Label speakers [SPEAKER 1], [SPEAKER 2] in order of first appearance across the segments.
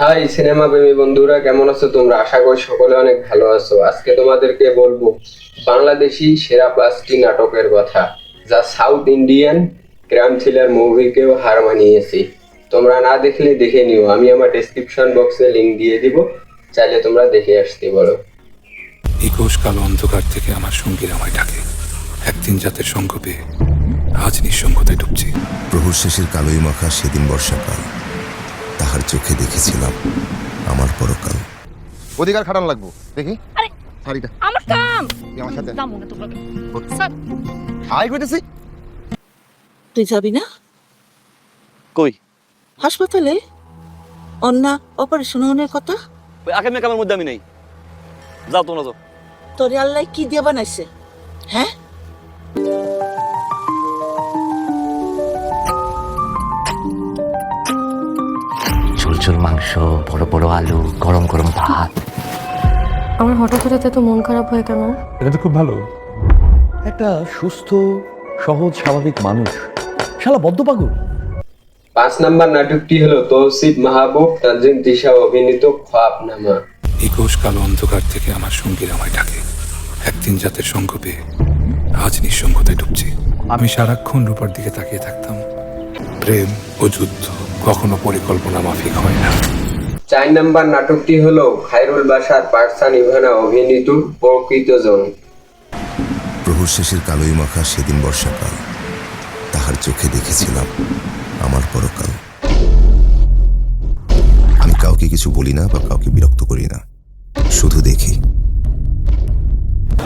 [SPEAKER 1] High cinema প্রেমী বন্ধুরা কেমন আছো তোমরা? আশা করি সকলে অনেক ভালো আছো। আজকে তোমাদেরকে বলব বাংলাদেশি সেরা পাঁচটি নাটকের কথা যা সাউথ ইন্ডিয়ান ক্রাইম থ্রিলার মুভিকেও হার মানিয়েছি। তোমরা না দেখলে দেখে নিও আমি আমার ডেসক্রিপশন বক্সে লিংক দিয়ে দিব চাইলে তোমরা দেখে আসতে পারো।
[SPEAKER 2] একুশ কালো অন্ধকার থেকে আমার সঙ্গীরা আমায় ডাকে। একদিন যাতে সঙ্গ পেয়ে আজ নিঃসঙ্গতায় ডুবছি।
[SPEAKER 3] প্রভুর শেষের কালোই মাখা সেদিন বর্ষাকাল। তাহার চোখে দেখেছিলাম। আমার পরকাল।
[SPEAKER 4] অধিকার খাটান লাগবো। দেখি।
[SPEAKER 5] আরে!
[SPEAKER 4] শাড়িটা।
[SPEAKER 5] আমার কাম।
[SPEAKER 4] আমার সাথে।
[SPEAKER 5] দাম মনে তোমরা স্যার।
[SPEAKER 4] হাই কইতেছি
[SPEAKER 6] তুই যাবি না?
[SPEAKER 7] কই?
[SPEAKER 6] হাসপাতালে? অন্যা অপারেশন হওয়ার কথা?
[SPEAKER 7] ওই আগে মেকামের মধ্যে আমি নেই। যাও তোমরা যাও।
[SPEAKER 6] তোরে আল্লাহ কি দিয়ে বানাইছে? হ্যাঁ?
[SPEAKER 8] ঝোলঝোল মাংস বড় বড় আলু গরম গরম ভাত।
[SPEAKER 9] আমার হঠাৎ হঠাৎ এত মন খারাপ হয় কেন?
[SPEAKER 10] এটা তো খুব ভালো। একটা সুস্থ সহজ স্বাভাবিক মানুষ। শালা বদ্ধ পাগল
[SPEAKER 1] পাঁচ নাম্বার নাটকটি হলো তৌসিফ মাহবুব তানজিম দিশা অভিনীত খ্বাবনামা।
[SPEAKER 2] একুশ কালো অন্ধকার থেকে আমার সঙ্গীরা আমায় ডাকে। একদিন যাতে সঙ্গ পেয়ে আজ নিঃসঙ্গতায় ডুবছি। আমি সারাক্ষণ রূপার দিকে তাকিয়ে থাকতাম। প্রেম ও যুদ্ধ। কখনো পরিকল্পনা মাফিক হয় না।
[SPEAKER 1] চার নাম্বার নাটকটি হল খায়রুল বাসার পারসান ইভানা অভিনীত প্রকৃত জন।
[SPEAKER 3] প্রভুর শেষের কালোই মাখা সেদিন বর্ষাকাল। তাহার চোখে দেখেছিলাম আমার পরকাল। আমি কাউকে কিছু বলি না বা কাউকে বিরক্ত করি না। শুধু দেখি।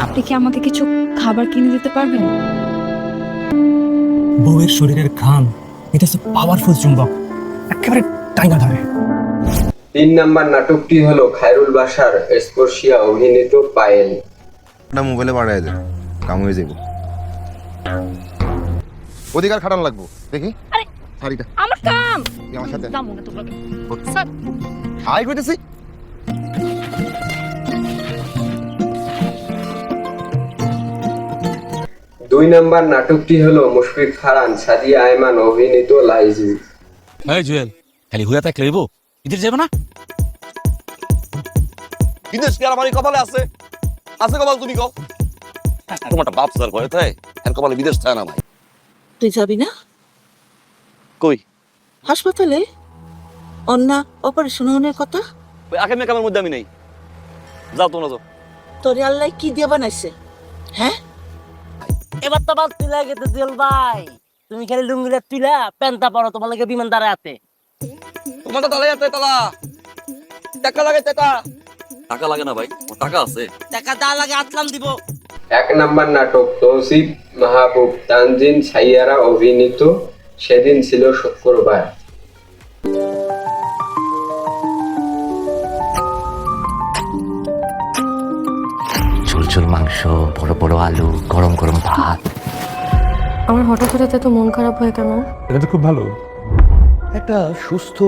[SPEAKER 5] আপনি কি আমাকে কিছু খাবার কিনে দিতে পারবেন?
[SPEAKER 11] বউয়ের শরীরের ঘাম এটা হচ্ছে পাওয়ারফুল চুম্বক। একেবারে টাইনা ধরে।
[SPEAKER 1] তিন নাম্বার নাটকটি হলো খায়রুল বাসার স্পর্শিয়া অভিনীত পায়েল।
[SPEAKER 4] ওটা মোবাইলে বাড়াই দে কাম হয়ে যাব অধিকার খাটান লাগবো দেখি।
[SPEAKER 5] আরে!
[SPEAKER 4] শাড়িটা।
[SPEAKER 5] আমার কাম।
[SPEAKER 4] তুই আমার সাথে।
[SPEAKER 5] দাম মনে তোমরা স্যার।
[SPEAKER 4] হাই কইতেছি।
[SPEAKER 1] দুই নাম্বার নাটকটি হলো মুশফিক ফারান সাদিয়া আয়মান অভিনীত লাইজু।
[SPEAKER 8] এই জুয়েল খালি হুয়া থাকলে যাবে না?
[SPEAKER 7] বিদেশ কি আর আমার কপালে আছে? আছে কপাল তুমি কও। তোমারটা বাপ স্যার ভয় তাই কপালে বিদেশ থাকে না ভাই।
[SPEAKER 6] তুই যাবি না?
[SPEAKER 7] কই?
[SPEAKER 6] হাসপাতালে? অন্যা অপারেশন হওয়ার কথা?
[SPEAKER 7] ওই আগে মেকামের মধ্যে আমি নেই। যাও তোমরা যাও।
[SPEAKER 6] তোরে আল্লাহ কি দিয়ে বানাইছে? হ্যাঁ?
[SPEAKER 5] এবার তো বাস তুলে গেছে জেল ভাই। তুমি খালি লুঙ্গিলে তুলা প্যান্টা পরো তোমার লাগে বিমান দাঁড়ায় আছে।
[SPEAKER 7] তোমারটা তালাই আছে তালা। টাকা লাগে টাকা। টাকা লাগে না ভাই টাকা আছে।
[SPEAKER 5] টাকা দা লাগে আতলাম দিব।
[SPEAKER 1] এক নাম্বার নাটক তৌসিফ মাহবুব তানজিন সাইয়ারা অভিনীত সেদিন ছিল শুক্রবার।
[SPEAKER 8] ঝোলঝোল মাংস বড় বড় আলু গরম গরম ভাত।
[SPEAKER 9] আমার হঠাৎ হঠাৎ এত মন খারাপ হয় কেন?
[SPEAKER 10] এটা তো খুব ভালো। একটা সুস্থ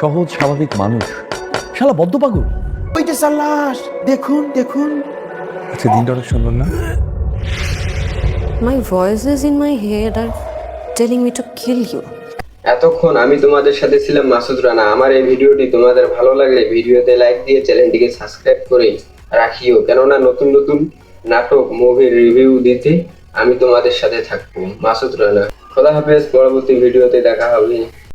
[SPEAKER 10] সহজ স্বাভাবিক মানুষ। শালা বদ্ধ পাগল।
[SPEAKER 11] ওইটা সাল্লাস দেখুন দেখুন।
[SPEAKER 10] আজকে দিনটা অনেক সুন্দর না?
[SPEAKER 9] My voice is in my head are telling me to kill you
[SPEAKER 1] এতক্ষণ আমি তোমাদের সাথে ছিলাম মাসুদ রানা। আমার এই ভিডিওটি তোমাদের ভালো লাগলে ভিডিওতে লাইক দিয়ে চ্যানেলটিকে সাবস্ক্রাইব করে রাখিও। কেননা নতুন নতুন নাটক মুভির রিভিউ দিতে আমি তোমাদের সাথে থাকব। মাসুদ রানা। খোদা হাফেজ পরবর্তী ভিডিওতে দেখা হবে।